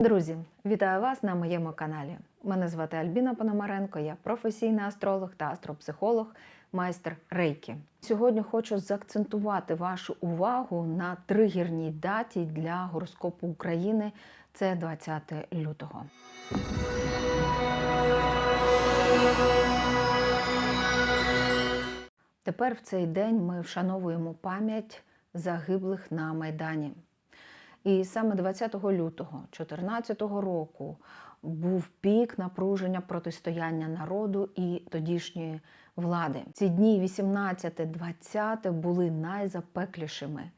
Друзі, вітаю вас на моєму каналі. Мене звати Альбіна Пономаренко, я професійний астролог та астропсихолог, майстер рейки. Сьогодні хочу заакцентувати вашу увагу на тригерній даті для гороскопу України. Це 20 лютого. Тепер в цей день ми вшановуємо пам'ять загиблих на Майдані. І саме 20 лютого 2014 року був пік напруження протистояння народу і тодішньої влади. Ці дні 18-20 були найзапеклішими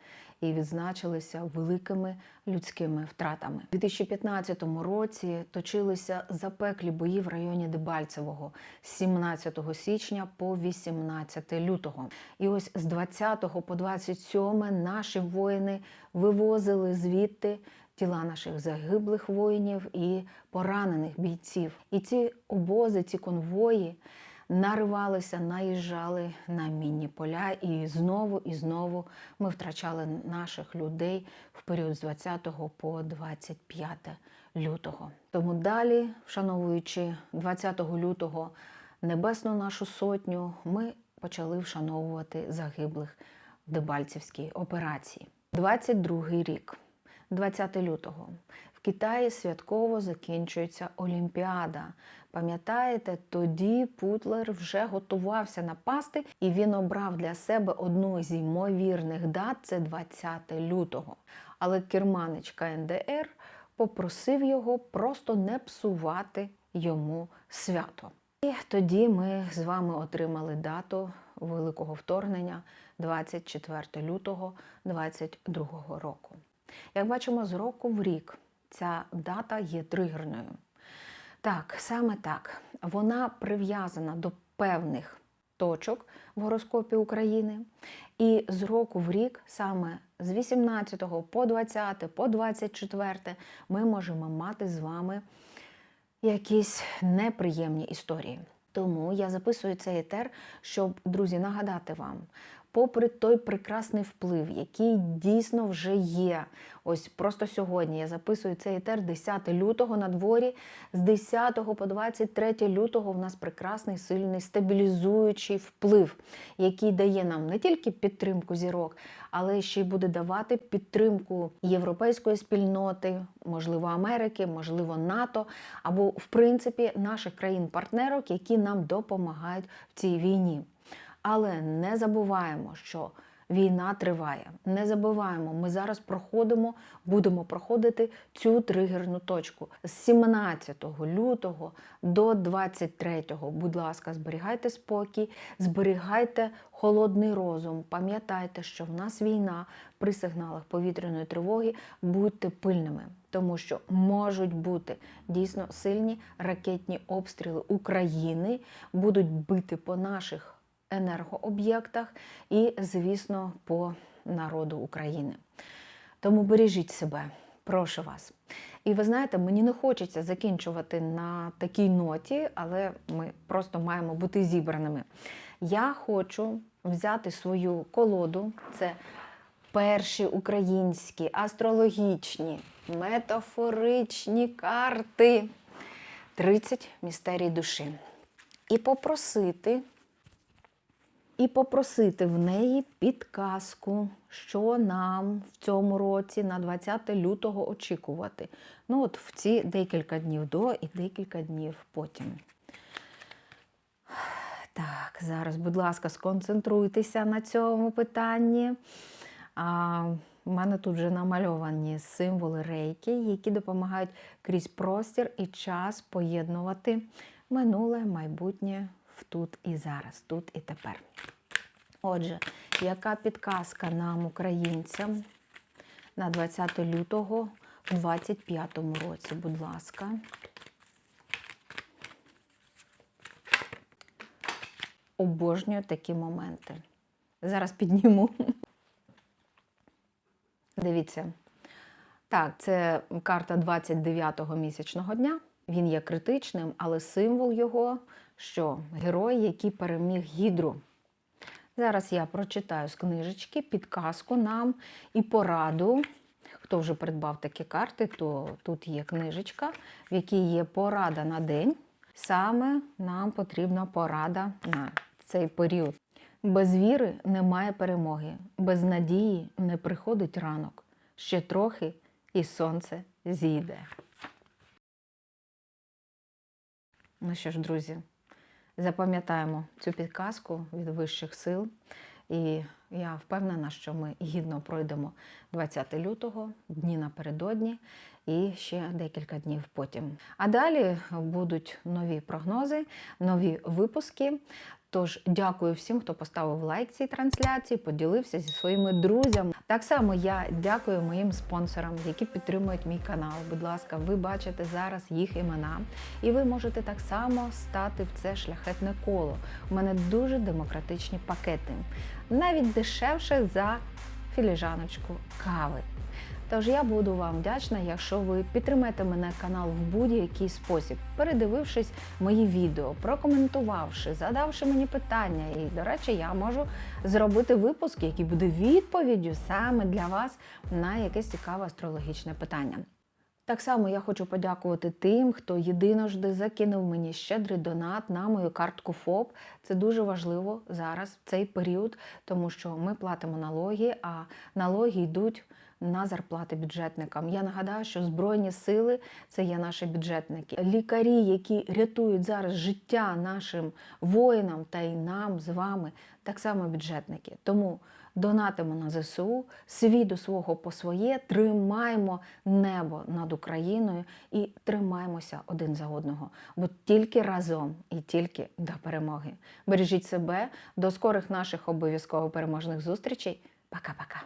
і відзначилися великими людськими втратами. У 2015 році точилися запеклі бої в районі Дебальцевого з 17 січня по 18 лютого. І ось з 20 по 27 наші воїни вивозили звідти тіла наших загиблих воїнів і поранених бійців. І ці обози, ці конвої наривалися, наїжджали на мінні поля, і знову і знову ми втрачали наших людей в період з 20 по 25 лютого. Тому далі, вшановуючи 20 лютого небесну нашу сотню, ми почали вшановувати загиблих в Дебальцівській операції. 22 рік, 20 лютого. Китаї святково закінчується Олімпіада. Пам'ятаєте, тоді Путлер вже готувався напасти, і він обрав для себе одну з ймовірних дат це 20 лютого. Але керманич КНДР попросив його просто не псувати йому свято. І тоді ми з вами отримали дату великого вторгнення 24 лютого 2022 року. Як бачимо, з року в рік ця дата є тригерною. Так, саме так. Вона прив'язана до певних точок в гороскопі України. І з року в рік, саме з 18 по 20, по 24, ми можемо мати з вами якісь неприємні історії. Тому я записую цей етер, щоб, друзі, нагадати вам, попри той прекрасний вплив, який дійсно вже є. Ось просто сьогодні я записую цей етер 10 лютого на дворі. З 10 по 23 лютого в нас прекрасний сильний стабілізуючий вплив, який дає нам не тільки підтримку зірок, але ще й буде давати підтримку європейської спільноти, можливо, Америки, можливо, НАТО, або, в принципі, наших країн-партнерок, які нам допомагають в цій війні. Але не забуваємо, що війна триває. Не забуваємо, ми зараз проходимо, будемо проходити цю тригерну точку з 17 лютого до 23. Будь ласка, зберігайте спокій, зберігайте холодний розум. Пам'ятайте, що в нас війна при сигналах повітряної тривоги. Будьте пильними. Тому що можуть бути дійсно сильні ракетні обстріли України, будуть бити по наших енергооб'єктах і, звісно, по народу України. Тому бережіть себе, прошу вас. І ви знаєте, мені не хочеться закінчувати на такій ноті, але ми просто маємо бути зібраними. Я хочу взяти свою колоду, це перші українські астрологічні, метафоричні карти 30 містерій душі. І попросити і попросити в неї підказку, що нам в цьому році на 20 лютого очікувати. Ну, от в ці декілька днів до і декілька днів потім. Так, зараз, будь ласка, сконцентруйтеся на цьому питанні. А, У мене тут вже намальовані символи рейки, які допомагають крізь простір і час поєднувати минуле, майбутнє в тут і зараз, тут і тепер. Отже, яка підказка нам, українцям, на 20 лютого у 2025 році, будь ласка. Обожнюю такі моменти. Зараз підніму. Дивіться. Так, це карта 29-го місячного дня. Він є критичним, але символ його, що герой, який переміг гідру. Зараз я прочитаю з книжечки підказку нам і пораду Хто вже придбав такі карти, то тут є книжечка, в якій є порада на день. Саме нам потрібна порада на цей період. Без віри немає перемоги, без надії не приходить ранок. Ще трохи і сонце зійде. Ну що ж, друзі, запам'ятаємо цю підказку від вищих сил. І я впевнена, що ми гідно пройдемо 20 лютого, дні напередодні і ще декілька днів потім. А далі будуть нові прогнози, нові випуски. Тож дякую всім, хто поставив лайк цій трансляції, поділився зі своїми друзями. Так само я дякую моїм спонсорам, які підтримують мій канал. Будь ласка, ви бачите зараз їх імена, і ви можете так само стати в це шляхетне коло. У мене дуже демократичні пакети, навіть дешевше за філіжаночку кави. Тож я буду вам вдячна, якщо ви підтримаєте мене канал в будь-який спосіб, передивившись мої відео, прокоментувавши, задавши мені питання. І, до речі, я можу зробити випуск, який буде відповіддю саме для вас на якесь цікаве астрологічне питання. Так само я хочу подякувати тим, хто єдиножди закинув мені щедрий донат на мою картку ФОП. Це дуже важливо зараз, в цей період, тому що ми платимо налоги, а налоги йдуть на зарплати бюджетникам. Я нагадаю, що Збройні сили це є наші бюджетники. Лікарі, які рятують зараз життя нашим воїнам та й нам з вами, так само бюджетники. Тому донатимо на ЗСУ, свій свого по своє, тримаємо небо над Україною і тримаємося один за одного. Бо тільки разом і тільки до перемоги. Бережіть себе, до скорих наших обов'язково переможних зустрічей. Пока-пока.